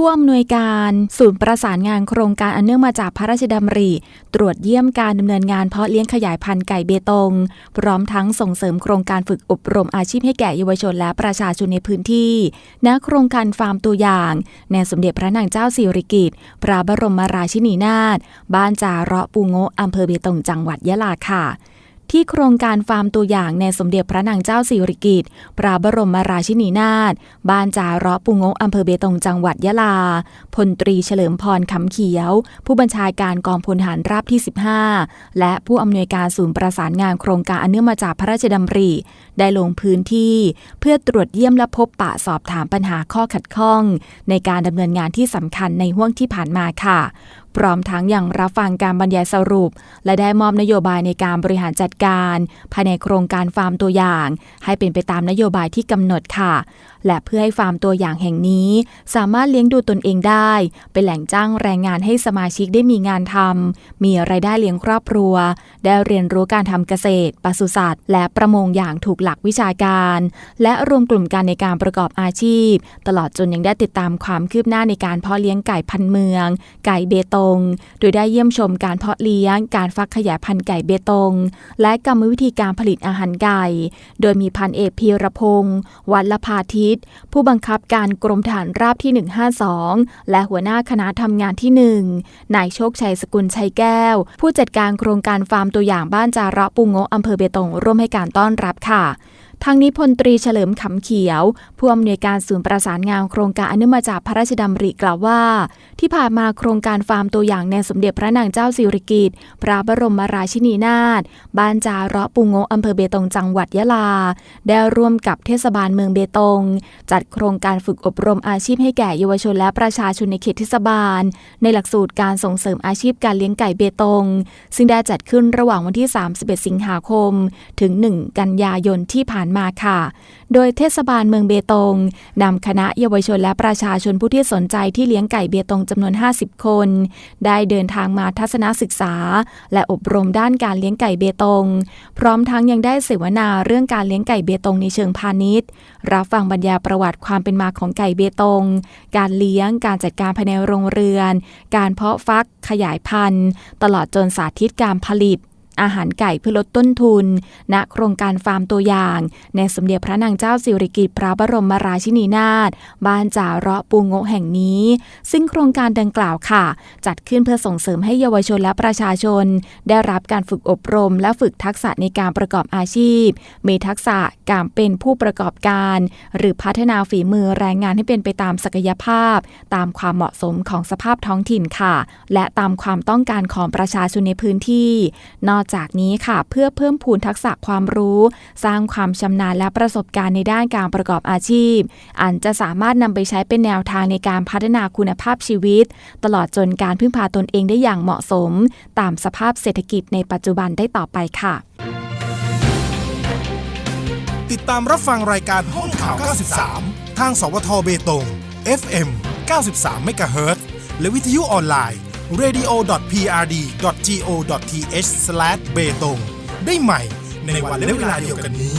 ผู้อำนวยการศูนย์ประสานงานโครงการอันเนื่องมาจากพระราชดำริ ตรวจเยี่ยมการดำเนินงานเพาะเลี้ยงขยายพันธุ์ไก่เบตง พร้อมทั้งส่งเสริมโครงการฝึกอบรมอาชีพให้แก่เยาวชนและประชาชนในพื้นที่ ณ โครงการฟาร์มตัวอย่าง ในสมเด็จพระนางเจ้าสิริกิติ์พระบรมราชินีนาถบ้านจาระปูโงอำเภอเบตงจังหวัดยะลาค่ะ ที่โครงการฟาร์มตัวอย่างในสมเด็จพระนางเจ้าสิริกิติ์พระบรมราชินีนาถบ้านจาระปุงกอำเภอเบตงจังหวัดยะลา พลตรีเฉลิมพรคำเขียว ผู้บัญชาการกองพลทหารราบที่ 15 และผู้อำนวยการศูนย์ประสานงานโครงการอันเนื่องมาจากพระราชดำริ ได้ลงพื้นที่ เพื่อตรวจเยี่ยมและพบปะสอบถามปัญหาข้อขัดข้อง ในการดำเนินงานที่สำคัญในห่วงที่ผ่านมาค่ะ พร้อมทั้งยังรับฟังการบรรยายสรุป และได้มอบนโยบายในการบริหารจัดการ ภายในโครงการฟาร์มตัวอย่าง ให้เป็นไปตามนโยบายที่กำหนดค่ะ และเพื่อให้ฟาร์มตัวอย่างแห่งนี้ สามารถเลี้ยงดูตนเองได้ เป็นแหล่งจ้างแรงงานให้สมาชิกได้มีงานทำมีรายได้เลี้ยงครอบครัว ได้เรียนรู้การทำเกษตรปศุสัตว์ และประมงอย่างถูกหลักวิชาการ และรวมกลุ่มกันในการประกอบอาชีพ ตลอดจนยังได้ติดตามความคืบหน้าในการเพาะเลี้ยงไก่พันเมือง ไก่เบตง โดยได้เยี่ยมชมการเพาะเลี้ยง การฟักขยายพันธุ์ไก่เบตง และกรรมวิธีการผลิตอาหารไก่ โดยมีพันเอกพีรพงศ์วัลภาทิตผู้บังคับการกรมฐานราบที่ 152 และหัวหน้าคณะทำงานที่ 1 นายโชคชัยสกุลชัยแก้ว ผู้จัดการโครงการฟาร์มตัวอย่างบ้านจาระปูงโงอำเภอเบตงร่วมให้การต้อนรับค่ะ ทางนี้พลตรีเฉลิมขำเขียว ผู้อำนวยการศูนย์ประสานงานโครงการอนุมาจากพระราชดำริกล่าวว่า ที่ผ่านมาโครงการฟาร์มตัวอย่างในสมเด็จพระนางเจ้าสิริกิติ์พระบรมราชินีนาถบ้านจาระปุงโงอำเภอเบตงจังหวัดยะลา ได้ร่วมกับเทศบาลเมืองเบตง จัดโครงการฝึกอบรมอาชีพให้แก่เยาวชนและประชาชนในเขตเทศบาล ในหลักสูตรการส่งเสริมอาชีพการเลี้ยงไก่เบตง ซึ่งได้จัดขึ้นระหว่างวันที่ 31 สิงหาคม ถึง 1 กันยายนที่ผ่านมาค่ะ โดยเทศบาลเมืองเบตงนำคณะเยาวชนและประชาชนผู้ที่สนใจที่เลี้ยงไก่เบตงจำนวน 50 คน ได้เดินทางมาทัศนศึกษา และอบรมด้านการเลี้ยงไก่เบตง พร้อมทั้งยังได้เสวนาเรื่องการเลี้ยงไก่เบตงในเชิงพาณิชย์ รับฟังบรรยายประวัติความเป็นมาของไก่เบตง การเลี้ยง การจัดการภายในโรงเรือน การเพาะฟัก ขยายพันธุ์ ตลอดจนสาธิตการผลิต อาหารไก่เพื่อลดต้นทุน ณโครงการฟาร์มตัวอย่าง ในสมเด็จพระนางเจ้าสิริกิติ์พระบรมราชินีนาถบ้านจ่าเราะปูงกแห่งนี้ ซึ่งโครงการดังกล่าวค่ะ จัดขึ้นเพื่อส่งเสริมให้เยาวชนและประชาชน ได้รับการฝึกอบรม และฝึกทักษะในการประกอบอาชีพ มีทักษะการเป็นผู้ประกอบการ หรือพัฒนาฝีมือแรงงานให้เป็นไปตามศักยภาพ ตามความเหมาะสมของสภาพท้องถิ่นค่ะ และตามความต้องการของประชาชนในพื้นที่ นอกจากนี้ค่ะ เพื่อเพิ่มพูนทักษะความรู้ สร้างความชำนาญและประสบการณ์ในด้านการประกอบอาชีพ อันจะสามารถนำไปใช้เป็นแนวทางในการพัฒนาคุณภาพชีวิต ตลอดจนการพึ่งพาตนเองได้อย่างเหมาะสม ตามสภาพเศรษฐกิจในปัจจุบันได้ต่อไปค่ะ ติดตามรับฟังรายการห้องข่าว 93 ทางสวทเบตง FM 93 MHz และวิทยุออนไลน์ radio.prd.go.th/betong ได้ใหม่ในวันและเวลาเดียวกันนี้